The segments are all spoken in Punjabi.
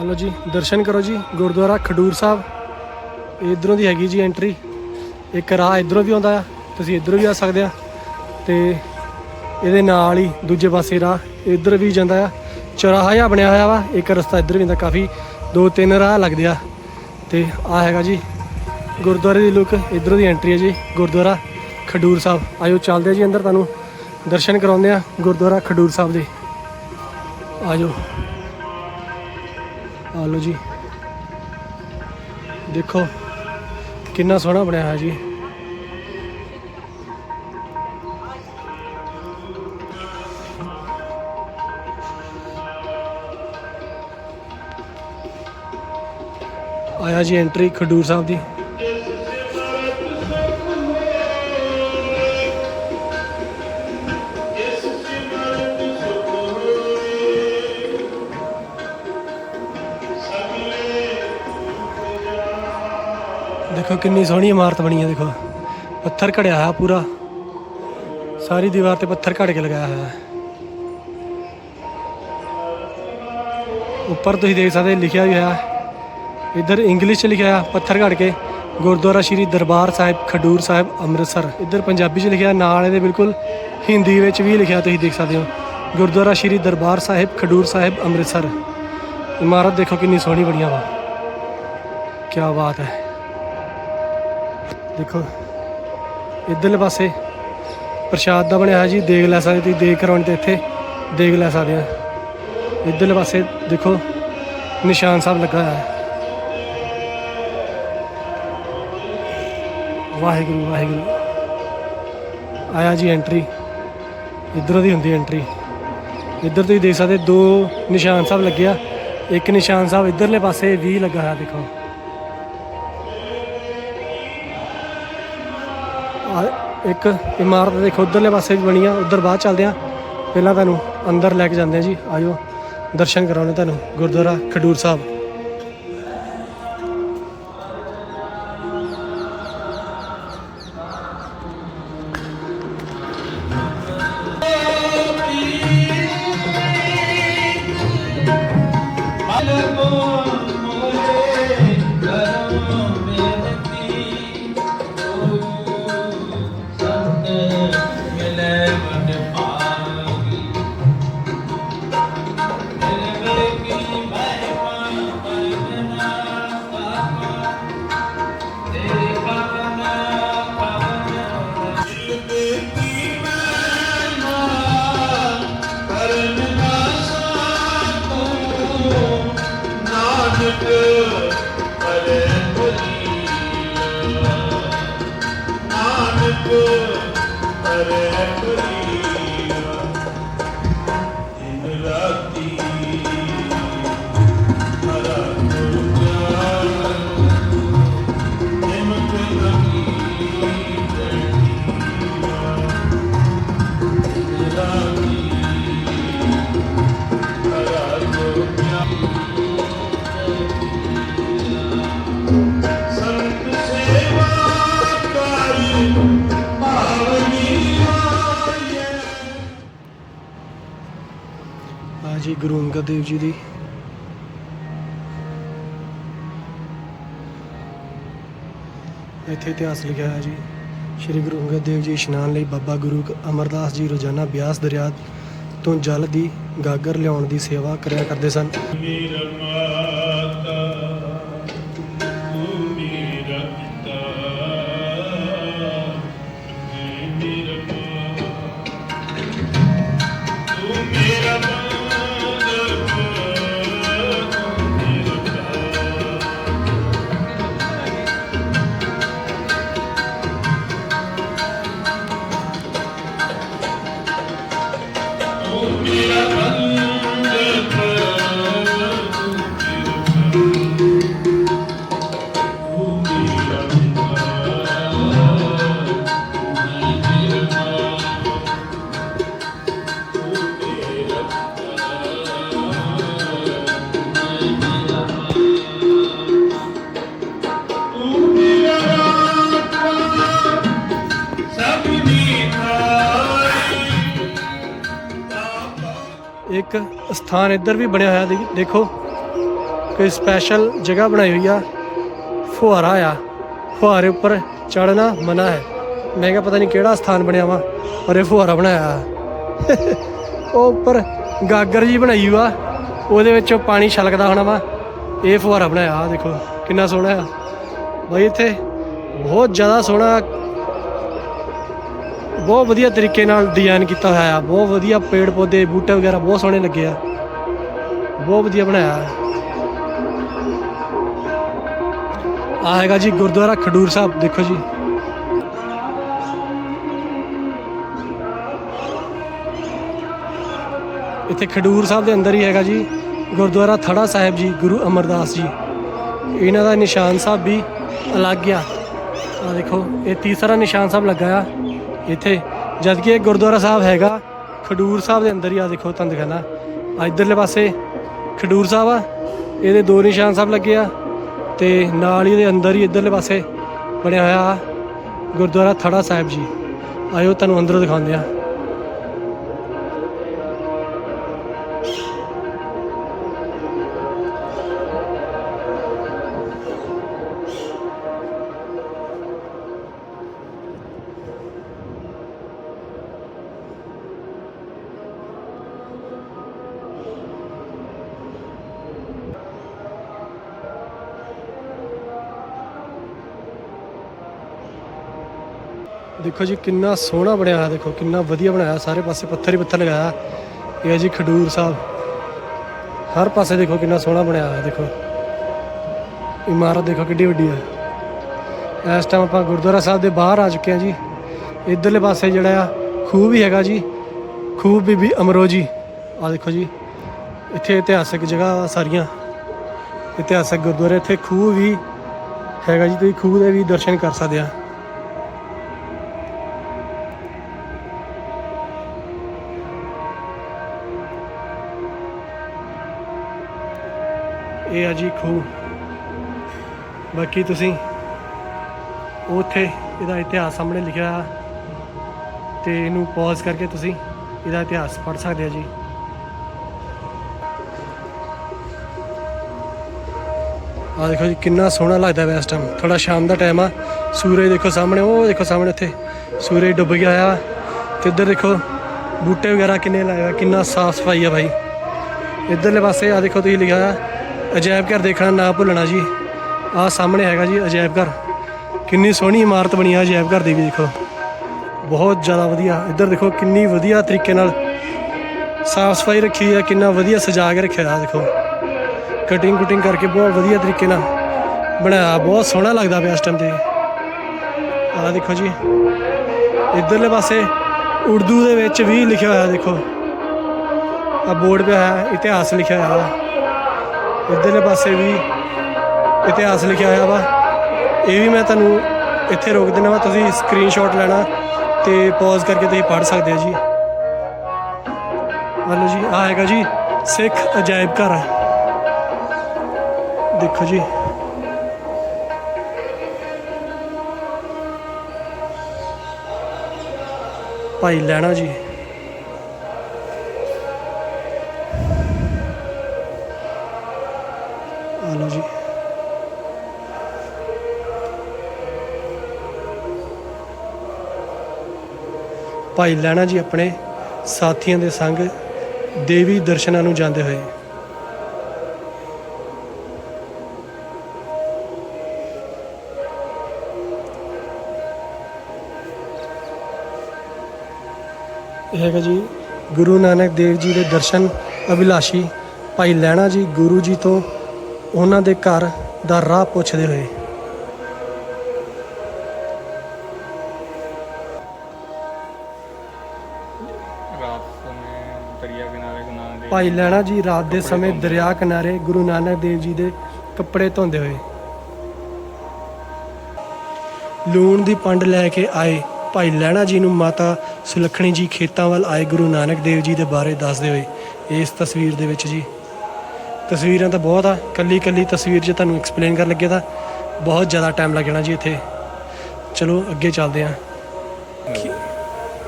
ਹਲੋ ਜੀ, ਦਰਸ਼ਨ ਕਰੋ ਜੀ, ਗੁਰਦੁਆਰਾ ਖਡੂਰ ਸਾਹਿਬ। ਇਧਰੋਂ ਦੀ ਹੈਗੀ ਜੀ ਐਂਟਰੀ ਇੱਕ ਰਾਹ ਇਧਰੋਂ ਵੀ ਆਉਂਦਾ ਆ, ਤੁਸੀਂ ਇਧਰੋਂ ਵੀ ਆ ਸਕਦੇ ਆ। ਤੇ ਇਹਦੇ ਨਾਲ ਹੀ ਦੂਜੇ ਪਾਸੇ ਰਾਹ ਇਧਰ ਵੀ ਜਾਂਦਾ ਆ। ਚੌਰਾਹਾ ਜਿਹਾ ਬਣਿਆ ਹੋਇਆ ਵਾ, ਇੱਕ ਰਸਤਾ ਇਧਰ ਵੀ ਜਾਂਦਾ ਕਾਫੀ ਦੋ ਤਿੰਨ ਰਾਹ ਲੱਗਦੇ ਆ। ਤੇ ਆ ਹੈਗਾ ਜੀ, ਗੁਰਦੁਆਰੇ ਦੀ ਲੁੱਕ ਇਧਰੋਂ ਦੀ ਐਂਟਰੀ ਹੈ ਜੀ, ਗੁਰਦੁਆਰਾ ਖਡੂਰ ਸਾਹਿਬ। ਆਇਓ ਚੱਲਦੇ ਆ ਜੀ ਅੰਦਰ ਤੁਹਾਨੂੰ ਦਰਸ਼ਨ ਕਰਾਉਂਦੇ ਆ ਗੁਰਦੁਆਰਾ ਖਡੂਰ ਸਾਹਿਬ ਦੇ। ਆਜੋ। ਆ ਲਓ ਜੀ। ਦੇਖੋ, ਕਿੰਨਾ ਸੋਹਣਾ ਬਣਿਆ ਹੋਇਆ ਜੀ। ਆਇਆ ਜੀ ਐਂਟਰੀ ਖਡੂਰ ਸਾਹਿਬ ਦੀ। ਦੇਖੋ ਕਿੰਨੀ ਸੋਹਣੀ ਇਮਾਰਤ ਬਣੀ ਹੈ, ਦੇਖੋ। ਪੱਥਰ ਘੜਿਆ ਹੋਇਆ ਪੂਰਾ। ਸਾਰੀ ਦੀਵਾਰ ਤੇ ਪੱਥਰ ਘੜ ਕੇ ਲਗਾਇਆ ਹੋਇਆ ਹੈ। ਉੱਪਰ ਤੁਸੀਂ ਦੇਖ ਸਕਦੇ ਲਿਖਿਆ ਵੀ ਹੋਇਆ ਹੈ। ਇੱਧਰ ਇੰਗਲਿਸ਼ ਚ ਲਿਖਿਆ ਹੈ ਪੱਥਰ ਘੜ ਕੇ। ਗੁਰਦੁਆਰਾ ਸ਼੍ਰੀ ਦਰਬਾਰ ਸਾਹਿਬ, ਖਡੂਰ ਸਾਹਿਬ, ਅੰਮ੍ਰਿਤਸਰ। ਇੱਧਰ ਪੰਜਾਬੀ ਚ ਲਿਖਿਆ, ਨਾਲ ਇਹਦੇ ਬਿਲਕੁਲ ਹਿੰਦੀ ਵਿੱਚ ਵੀ ਲਿਖਿਆ ਤੁਸੀਂ ਦੇਖ ਸਕਦੇ ਹੋ। ਗੁਰਦੁਆਰਾ ਸ਼੍ਰੀ ਦਰਬਾਰ ਸਾਹਿਬ, ਖਡੂਰ ਸਾਹਿਬ, ਅੰਮ੍ਰਿਤਸਰ। ਇਮਾਰਤ ਦੇਖੋ ਕਿੰਨੀ ਸੋਹਣੀ ਬਣੀ ਬਣੀਆ ਵਾ। ਕੀ ਬਾਤ ਹੈ। ਦੇਖੋ, ਇੱਧਰਲੇ ਪਾਸੇ ਪ੍ਰਸ਼ਾਦ ਦਾ ਬਣਿਆ ਹੈ ਜੀ ਦੇਗ ਲੈ ਸਕਦੇ ਤੁਸੀਂ, ਦੇਖ ਕਰਾਉਣ ਤੇ ਇੱਥੇ ਦੇਗ ਲੈ ਸਕਦੇ ਆ। ਇੱਧਰਲੇ ਪਾਸੇ ਦੇਖੋ, ਨਿਸ਼ਾਨ ਸਾਹਿਬ ਲੱਗਾ ਹੋਇਆ ਹੈ। ਵਾਹਿਗੁਰੂ ਵਾਹਿਗੁਰੂ। ਆਇਆ ਜੀ ਐਂਟਰੀ ਇੱਧਰੋਂ ਦੀ ਹੁੰਦੀ ਐਂਟਰੀ ਇੱਧਰ ਤੁਸੀਂ ਦੇਖ ਸਕਦੇ, ਦੋ ਨਿਸ਼ਾਨ ਸਾਹਿਬ ਲੱਗਿਆ ਇੱਕ ਨਿਸ਼ਾਨ ਸਾਹਿਬ ਇੱਧਰਲੇ ਪਾਸੇ ਵੀ ਲੱਗਾ ਹੋਇਆ, ਦੇਖੋ। ਇੱਕ ਇਮਾਰਤ ਦੇਖੋ, ਉਧਰਲੇ ਪਾਸੇ ਵੀ ਬਣੀ ਆ, ਉਧਰ ਬਾਅਦ ਚੱਲਦੇ ਆ। ਪਹਿਲਾਂ ਤੁਹਾਨੂੰ ਅੰਦਰ ਲੈ ਕੇ ਜਾਂਦੇ ਆ ਜੀ, ਆਇਓ, ਦਰਸ਼ਨ ਕਰਾਉਣੇ ਤੁਹਾਨੂੰ, ਗੁਰਦੁਆਰਾ ਖਡੂਰ ਸਾਹਿਬ। ਨਾਨਕ ਪਰੇ ਭਲੀ ਜੀ, ਗੁਰੂ ਅੰਗਦ ਦੇਵ ਜੀ ਦੀ। ਇੱਥੇ ਇਤਿਹਾਸ ਲਿਖਿਆ ਹੈ ਜੀ, ਸ਼੍ਰੀ ਗੁਰੂ ਅੰਗਦ ਦੇਵ ਜੀ ਇਸ਼ਨਾਨ ਲਈ ਬਾਬਾ ਗੁਰੂ ਅਮਰਦਾਸ ਜੀ ਰੋਜ਼ਾਨਾ ਬਿਆਸ ਦਰਿਆ ਤੋਂ ਜਲ ਦੀ, ਗਾਗਰ ਲਿਆਉਣ ਦੀ ਸੇਵਾ ਕਰਿਆ ਕਰਦੇ ਸਨ। ਇੱਕ ਸਥਾਨ ਇੱਧਰ ਵੀ ਬਣਿਆ ਹੋਇਆ ਦੇਖੋ ਕੋਈ ਸਪੈਸ਼ਲ ਜਗ੍ਹਾ ਬਣਾਈ ਹੋਈ ਆ। ਫੁਹਾਰਾ ਆ। ਫੁਹਾਰੇ ਉੱਪਰ ਚੜਨਾ ਮਨਾ ਹੈ। ਮੈਂ ਕਿਹਾ ਪਤਾ ਨਹੀਂ ਕਿਹੜਾ ਸਥਾਨ ਬਣਿਆ ਵਾ, ਪਰ ਇਹ ਫੁਹਾਰਾ ਬਣਾਇਆ ਉਹ ਉੱਪਰ ਗਾਗਰ ਜੀ ਬਣਾਈ ਵਾ ਉਹਦੇ ਵਿੱਚੋਂ ਪਾਣੀ ਛਲਕਦਾ ਹੋਣਾ ਵਾ। ਇਹ ਫੁਹਾਰਾ ਬਣਾਇਆ ਆ ਦੇਖੋ, ਕਿੰਨਾ ਸੋਹਣਾ ਆ। ਬਾਈ ਇੱਥੇ ਬਹੁਤ ਜ਼ਿਆਦਾ ਸੋਹਣਾ ਬਹੁਤ ਵਧੀਆ ਤਰੀਕੇ ਨਾਲ ਡਿਜ਼ਾਈਨ ਕੀਤਾ ਹੋਇਆ ਆ ਬਹੁਤ ਵਧੀਆ ਪੇੜ ਪੌਦੇ, ਬੂਟੇ ਵਗੈਰਾ ਬਹੁਤ ਸੋਹਣੇ ਲੱਗੇ ਆ। ਬਹੁਤ ਵਧੀਆ ਬਣਾਇਆ ਆ ਆਹ ਹੈਗਾ ਜੀ ਗੁਰਦੁਆਰਾ ਖਡੂਰ ਸਾਹਿਬ, ਦੇਖੋ ਜੀ। ਇੱਥੇ ਖਡੂਰ ਸਾਹਿਬ ਦੇ ਅੰਦਰ ਹੀ ਹੈਗਾ ਜੀ, ਗੁਰਦੁਆਰਾ ਥੜਾ ਸਾਹਿਬ ਜੀ, ਗੁਰੂ ਅਮਰਦਾਸ ਜੀ। ਇਹਨਾਂ ਦਾ ਨਿਸ਼ਾਨ ਸਾਹਿਬ ਵੀ ਅਲੱਗ ਆ। ਆ ਦੇਖੋ, ਇਹ ਤੀਸਰਾ ਨਿਸ਼ਾਨ ਸਾਹਿਬ ਲੱਗਾ ਆ। ਇੱਥੇ ਜਦ ਕਿ ਇਹ ਗੁਰਦੁਆਰਾ ਸਾਹਿਬ ਹੈਗਾ, ਖਡੂਰ ਸਾਹਿਬ ਦੇ ਅੰਦਰ ਹੀ ਆ, ਦੇਖੋ ਤੁਹਾਨੂੰ ਦਿਖਾਣਾ ਆ ਇਧਰਲੇ ਪਾਸੇ, ਖਡੂਰ ਸਾਹਿਬ ਆ, ਇਹਦੇ ਦੋ ਨਿਸ਼ਾਨ ਸਾਹਿਬ ਲੱਗੇ ਆ, ਤੇ ਨਾਲ ਹੀ ਇਹਦੇ ਅੰਦਰ ਹੀ ਇਧਰਲੇ ਪਾਸੇ ਬਣਿਆ ਹੋਇਆ ਗੁਰਦੁਆਰਾ ਥੜਾ ਸਾਹਿਬ ਜੀ। ਆਇਓ ਤੁਹਾਨੂੰ ਅੰਦਰੋਂ ਦਿਖਾਉਂਦੇ ਆ। ਦੇਖੋ ਜੀ, ਕਿੰਨਾ ਸੋਹਣਾ ਬਣਿਆ ਹੋਇਆ, ਦੇਖੋ, ਕਿੰਨਾ ਵਧੀਆ ਬਣਾਇਆ, ਸਾਰੇ ਪਾਸੇ ਪੱਥਰ ਹੀ ਪੱਥਰ ਲਗਾਇਆ। ਇਹ ਹੈ ਜੀ ਖਡੂਰ ਸਾਹਿਬ। ਹਰ ਪਾਸੇ ਦੇਖੋ ਕਿੰਨਾ ਸੋਹਣਾ ਬਣਿਆ ਹੋਇਆ, ਦੇਖੋ। ਇਮਾਰਤ ਦੇਖੋ ਕਿੱਡੀ ਵੱਡੀ ਹੈ। ਇਸ ਟਾਈਮ ਆਪਾਂ ਗੁਰਦੁਆਰਾ ਸਾਹਿਬ ਦੇ ਬਾਹਰ ਆ ਚੁੱਕੇ ਹਾਂ ਜੀ। ਇਧਰਲੇ ਪਾਸੇ ਜਿਹੜਾ ਆ, ਖੂਹ ਵੀ ਹੈਗਾ ਜੀ। ਖੂਹ ਬੀਬੀ ਅਮਰੋਜੀ ਆ ਦੇਖੋ ਜੀ, ਇੱਥੇ ਇਤਿਹਾਸਕ ਜਗ੍ਹਾ ਵਾ ਸਾਰੀਆਂ। ਇਤਿਹਾਸਕ ਗੁਰਦੁਆਰੇ, ਇੱਥੇ ਖੂਹ ਵੀ ਹੈਗਾ ਜੀ, ਤੁਸੀਂ ਖੂਹ ਦੇ ਵੀ ਦਰਸ਼ਨ ਕਰ ਸਕਦੇ ਆ। ਇਹ ਆ ਜੀ ਖੂਹ। ਬਾਕੀ ਤੁਸੀਂ ਉੱਥੇ ਇਹਦਾ ਇਤਿਹਾਸ ਸਾਹਮਣੇ ਲਿਖਿਆ ਆ ਤੇ ਇਹਨੂੰ ਪੌਜ਼ ਕਰਕੇ ਤੁਸੀਂ ਇਹਦਾ ਇਤਿਹਾਸ ਪੜ੍ਹ ਸਕਦੇ ਆ ਜੀ। ਆ ਦੇਖੋ ਜੀ, ਕਿੰਨਾ ਸੋਹਣਾ ਲੱਗਦਾ ਵੈ ਇਸ ਟਾਈਮ ਥੋੜਾ ਸ਼ਾਮ ਦਾ ਟਾਈਮ ਆ। ਸੂਰਜ ਦੇਖੋ ਸਾਹਮਣੇ, ਉਹ ਦੇਖੋ ਸਾਹਮਣੇ ਉੱਥੇ ਸੂਰਜ ਡੁੱਬ ਗਿਆ ਆ। ਤੇ ਇੱਧਰ ਦੇਖੋ, ਬੂਟੇ ਵਗੈਰਾ ਕਿੰਨੇ ਲਾਏ ਕਿੰਨਾ ਸਾਫ਼ ਸਫ਼ਾਈ ਆ ਭਾਈ ਇੱਧਰਲੇ ਪਾਸੇ ਆ ਦੇਖੋ ਤੁਸੀਂ ਲਿਖਿਆ ਆ ਅਜਾਇਬ ਘਰ ਦੇਖਣਾ ਨਾ ਭੁੱਲਣਾ ਜੀ। ਆਹ ਸਾਹਮਣੇ ਹੈਗਾ ਜੀ ਅਜਾਇਬ ਘਰ। ਕਿੰਨੀ ਸੋਹਣੀ ਇਮਾਰਤ ਬਣੀ ਆ ਅਜਾਇਬ ਘਰ ਦੀ ਵੀ ਦੇਖੋ। ਬਹੁਤ ਜ਼ਿਆਦਾ ਵਧੀਆ। ਇੱਧਰ ਦੇਖੋ ਕਿੰਨੀ ਵਧੀਆ ਤਰੀਕੇ ਨਾਲ ਸਾਫ਼ ਸਫ਼ਾਈ ਰੱਖੀ ਆ, ਕਿੰਨਾ ਵਧੀਆ ਸਜਾ ਕੇ ਰੱਖਿਆ ਆ ਦੇਖੋ। ਕਟਿੰਗ ਕੁਟਿੰਗ ਕਰਕੇ ਬਹੁਤ ਵਧੀਆ ਤਰੀਕੇ ਨਾਲ ਬਣਾਇਆ, ਬਹੁਤ ਸੋਹਣਾ ਲੱਗਦਾ ਪਿਆ ਇਸ ਟਾਈਮ ਤੇ। ਆ ਦੇਖੋ ਜੀ। ਇੱਧਰਲੇ ਪਾਸੇ ਉਰਦੂ ਦੇ ਵਿੱਚ ਵੀ ਲਿਖਿਆ ਹੋਇਆ ਦੇਖੋ। ਆ ਬੋਰਡ ਪਿਆ ਹੈ, ਇਤਿਹਾਸ ਲਿਖਿਆ ਹੋਇਆ। ਵਾ ਇੱਧਰਲੇ ਪਾਸੇ ਵੀ ਇਤਿਹਾਸ ਲਿਖਿਆ ਹੋਇਆ ਵਾ। ਇਹ ਵੀ ਮੈਂ ਤੁਹਾਨੂੰ ਇੱਥੇ ਰੋਕ ਦਿੰਦਾ ਵਾ। ਤੁਸੀਂ ਸਕਰੀਨਸ਼ਾਟ ਲੈਣਾ ਤੇ ਪੌਜ਼ ਕਰਕੇ ਤੁਸੀਂ ਪੜ੍ਹ ਸਕਦੇ ਹੋ ਜੀ। ਹਲੋ ਜੀ ਆ ਹੈਗਾ ਜੀ ਸਿੱਖ ਅਜਾਇਬ ਘਰ। ਦੇਖੋ ਜੀ। ਭਾਈ ਲੈਣਾ ਜੀ। ਭਾਈ ਲੈਣਾ ਜੀ ਆਪਣੇ ਸਾਥੀਆਂ ਦੇ ਸੰਗ ਦੇਵੀ ਦਰਸ਼ਨਾਂ ਨੂੰ ਜਾਂਦੇ ਹੋਏ। ਇਹ ਹੈਗਾ ਜੀ ਗੁਰੂ ਨਾਨਕ ਦੇਵ ਜੀ ਦੇ ਦਰਸ਼ਨ ਅਭਿਲਾਸ਼ੀ ਭਾਈ ਲੈਣਾ ਜੀ ਗੁਰੂ ਜੀ ਤੋਂ ਉਹਨਾਂ ਦੇ ਘਰ ਦਾ ਰਾਹ ਪੁੱਛਦੇ ਹੋਏ। ਦਰਿਆ ਕਿਨਾਰੇ ਗੁਰੂ ਨਾਨਕ ਭਾਈ ਲੈਣਾ ਜੀ, ਰਾਤ ਦੇ ਸਮੇਂ ਦਰਿਆ ਕਿਨਾਰੇ ਗੁਰੂ ਨਾਨਕ ਦੇਵ ਜੀ ਦੇ ਕੱਪੜੇ ਧੋਂਦੇ ਹੋਏ। ਲੂਣ ਦੀ ਪੰਡ ਲੈ ਕੇ ਆਏ। ਭਾਈ ਲੈਣਾ ਜੀ ਨੂੰ ਮਾਤਾ ਸੁਲੱਖਣੀ ਜੀ ਖੇਤਾਂ ਵੱਲ ਆਏ ਗੁਰੂ ਨਾਨਕ ਦੇਵ ਜੀ ਦੇ ਬਾਰੇ ਦੱਸਦੇ ਹੋਏ। ਇਸ ਤਸਵੀਰ ਦੇ ਵਿੱਚ ਜੀ, ਤਸਵੀਰਾਂ ਤਾਂ ਬਹੁਤ ਆ। ਕੱਲੀ ਕੱਲੀ ਤਸਵੀਰ ਜੇ ਤੁਹਾਨੂੰ ਐਕਸਪਲੇਨ ਕਰਨ ਲੱਗੇ ਤਾਂ ਬਹੁਤ ਜ਼ਿਆਦਾ ਟਾਈਮ ਲੱਗ ਜਾਣਾ ਜੀ ਇੱਥੇ। ਚਲੋ ਅੱਗੇ ਚੱਲਦੇ ਹਾਂ। ਕੀ-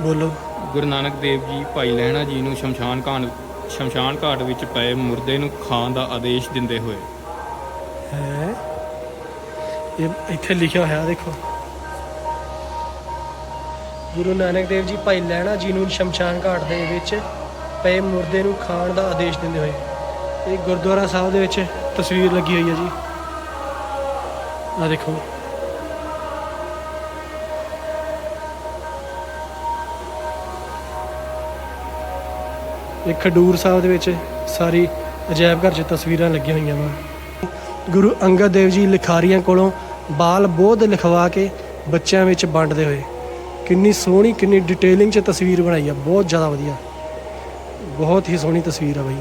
ਬੋਲੋ। ਗੁਰੂ ਨਾਨਕ ਦੇਵ ਜੀ, ਭਾਈ ਲਹਿਣਾ ਜੀ ਨੂੰ ਸ਼ਮਸ਼ਾਨ ਘਾਟ ਸ਼ਮਸ਼ਾਨ ਘਾਟ ਵਿੱਚ ਪਏ ਮੁਰਦੇ ਨੂੰ ਖਾਣ ਦਾ ਆਦੇਸ਼ ਦਿੰਦੇ ਹੋਏ। ਹੈ? ਇਹ ਇੱਥੇ ਲਿਖਿਆ ਹੋਇਆ, ਦੇਖੋ। ਗੁਰੂ ਨਾਨਕ ਦੇਵ ਜੀ, ਭਾਈ ਲਹਿਣਾ ਜੀ ਨੂੰ ਸ਼ਮਸ਼ਾਨ ਘਾਟ ਦੇ ਵਿੱਚ ਪਏ ਮੁਰਦੇ ਨੂੰ ਖਾਣ ਦਾ ਆਦੇਸ਼ ਦਿੰਦੇ ਹੋਏ। ਇਹ ਗੁਰਦੁਆਰਾ ਸਾਹਿਬ ਦੇ ਵਿੱਚ ਤਸਵੀਰ ਲੱਗੀ ਹੋਈ ਹੈ ਜੀ। ਆ ਦੇਖੋ। ਇਹ ਖਡੂਰ ਸਾਹਿਬ ਦੇ ਵਿੱਚ ਸਾਰੀ ਅਜਾਇਬ ਘਰ 'ਚ ਤਸਵੀਰਾਂ ਲੱਗੀਆਂ ਹੋਈਆਂ ਵਾ। ਗੁਰੂ ਅੰਗਦ ਦੇਵ ਜੀ ਲਿਖਾਰੀਆਂ ਕੋਲੋਂ ਬਾਲ ਬੋਧ ਲਿਖਵਾ ਕੇ ਬੱਚਿਆਂ ਵਿੱਚ ਵੰਡਦੇ ਹੋਏ। ਕਿੰਨੀ ਸੋਹਣੀ, ਕਿੰਨੀ ਡਿਟੇਲਿੰਗ 'ਚ ਤਸਵੀਰ ਬਣਾਈ ਆ, ਬਹੁਤ ਜ਼ਿਆਦਾ ਵਧੀਆ। ਬਹੁਤ ਹੀ ਸੋਹਣੀ ਤਸਵੀਰ ਆ ਬਾਈ।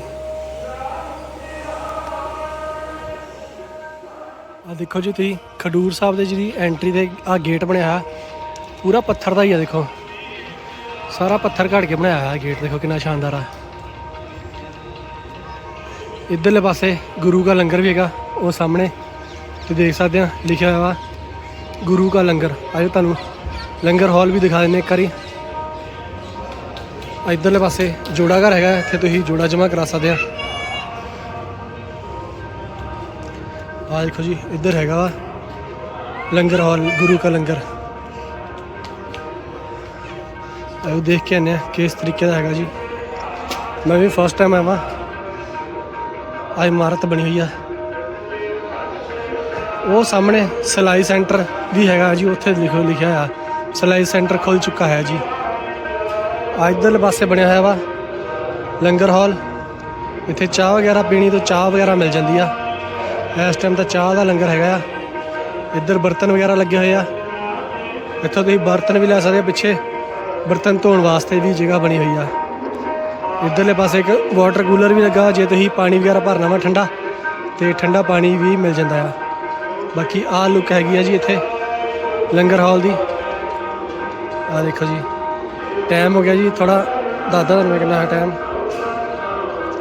ਆ ਦੇਖੋ ਜੀ ਤੁਸੀਂ, ਖਡੂਰ ਸਾਹਿਬ ਦੇ ਜਿਹੜੀ ਐਂਟਰੀ ਦੇ ਆ ਗੇਟ ਬਣਿਆ ਹੋਇਆ, ਪੂਰਾ ਪੱਥਰ ਦਾ ਹੀ ਆ ਦੇਖੋ। ਸਾਰਾ ਪੱਥਰ ਘੜ ਕੇ ਬਣਾਇਆ ਹੋਇਆ ਗੇਟ ਦੇਖੋ ਕਿੰਨਾ ਸ਼ਾਨਦਾਰ ਆ। ਇੱਧਰਲੇ ਪਾਸੇ ਗੁਰੂ ਦਾ ਲੰਗਰ ਵੀ ਹੈਗਾ, ਉਹ ਸਾਹਮਣੇ। ਤੁਸੀਂ ਦੇਖ ਸਕਦੇ ਆ, ਲਿਖਿਆ ਹੋਇਆ ਵਾ, ਗੁਰੂ ਦਾ ਲੰਗਰ। ਆਜੋ ਤੁਹਾਨੂੰ ਲੰਗਰ ਹਾਲ ਵੀ ਦਿਖਾ ਦਿੰਦੇ ਇੱਕ ਵਾਰੀ। ਆ ਇੱਧਰਲੇ ਪਾਸੇ ਜੋੜਾ ਘਰ ਹੈਗਾ, ਇੱਥੇ ਤੁਸੀਂ ਜੋੜਾ ਜਮਾ ਕਰਾ ਸਕਦੇ ਆ। ਆ ਦੇਖੋ ਜੀ, ਇੱਧਰ ਹੈਗਾ ਵਾ ਲੰਗਰ ਹਾਲ, ਗੁਰੂ ਦਾ ਲੰਗਰ। ਆਓ ਦੇਖ ਕੇ ਆਨੇ ਆ ਕਿਸ ਤਰੀਕੇ ਦਾ ਹੈਗਾ ਜੀ। ਮੈਂ ਵੀ ਫਸਟ ਟਾਈਮ ਆਇਆ ਵਾਂ। ਆ ਇਮਾਰਤ ਬਣੀ ਹੋਈ ਆ। ਉਹ ਸਾਹਮਣੇ ਸਿਲਾਈ ਸੈਂਟਰ ਵੀ ਹੈਗਾ ਜੀ, ਉੱਥੇ ਲਿਖੋ ਲਿਖਿਆ ਆ। ਸਿਲਾਈ ਸੈਂਟਰ ਖੁੱਲ ਚੁੱਕਾ ਹੈ ਜੀ। ਆ ਇੱਧਰਲੇ ਪਾਸੇ ਬਣਿਆ ਹੋਇਆ ਵਾ, ਲੰਗਰ ਹਾਲ। ਇੱਥੇ ਚਾਹ ਵਗੈਰਾ ਪੀਣੀ ਤੋਂ ਚਾਹ ਵਗੈਰਾ ਮਿਲ ਜਾਂਦੀ ਆ। ਇਸ ਟਾਈਮ ਤਾਂ ਚਾਹ ਦਾ ਲੰਗਰ ਹੈਗਾ ਆ। ਇੱਧਰ ਬਰਤਨ ਵਗੈਰਾ ਲੱਗੇ ਹੋਏ ਆ। ਇੱਥੋਂ ਤੁਸੀਂ ਬਰਤਨ ਵੀ ਲੈ ਸਕਦੇ ਪਿੱਛੇ। ਬਰਤਨ ਧੋਣ ਵਾਸਤੇ ਵੀ ਜਗ੍ਹਾ ਬਣੀ ਹੋਈ ਆ। ਇੱਧਰਲੇ ਪਾਸੇ ਇੱਕ ਵਾਟਰ ਕੂਲਰ ਵੀ ਲੱਗਾ, ਜੇ ਤੁਸੀਂ ਪਾਣੀ ਵਗੈਰਾ ਭਰਨਾ ਵਾ ਠੰਡਾ, ਤੇ ਠੰਡਾ ਪਾਣੀ ਵੀ ਮਿਲ ਜਾਂਦਾ ਆ। ਬਾਕੀ ਆਹ ਲੁੱਕ ਹੈਗੀ ਆ ਜੀ ਇੱਥੇ, ਲੰਗਰ ਹਾਲ ਦੀ। ਆ ਦੇਖੋ ਜੀ ਟਾਈਮ ਹੋ ਗਿਆ ਜੀ ਥੋੜਾ ਦਾਦਾ ਤੁਹਾਨੂੰ ਕਿੰਨਾ ਹੈ ਟਾਈਮ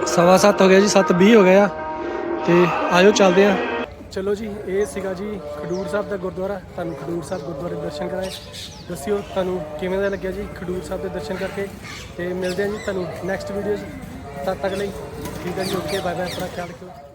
ਸਵਾ ਸੱਤ ਹੋ ਗਿਆ ਜੀ 7:20 ਹੋ ਗਿਆ ਤੇ ਆਇਓ ਚੱਲਦੇ ਆ। ਚਲੋ ਜੀ, ਇਹ ਸੀਗਾ ਜੀ ਖਡੂਰ ਸਾਹਿਬ ਦਾ ਗੁਰਦੁਆਰਾ। ਤੁਹਾਨੂੰ ਖਡੂਰ ਸਾਹਿਬ ਗੁਰਦੁਆਰੇ ਦੇ ਦਰਸ਼ਨ ਕਰਾਏ। ਦੱਸਿਓ ਤੁਹਾਨੂੰ ਕਿਵੇਂ ਦਾ ਲੱਗਿਆ ਜੀ ਖਡੂਰ ਸਾਹਿਬ ਦੇ ਦਰਸ਼ਨ ਕਰਕੇ ਤੇ ਮਿਲਦੇ ਆ ਜੀ ਤੁਹਾਨੂੰ ਨੈਕਸਟ ਵੀਡੀਓ 'ਚ। ਤਦ ਤੱਕ ਲਈ ਠੀਕ ਹੈ ਜੀ ਓਕੇ ਬਾਏ ਬਾਏ ਆਪਣਾ ਖਿਆਲ ਰੱਖਿਓ।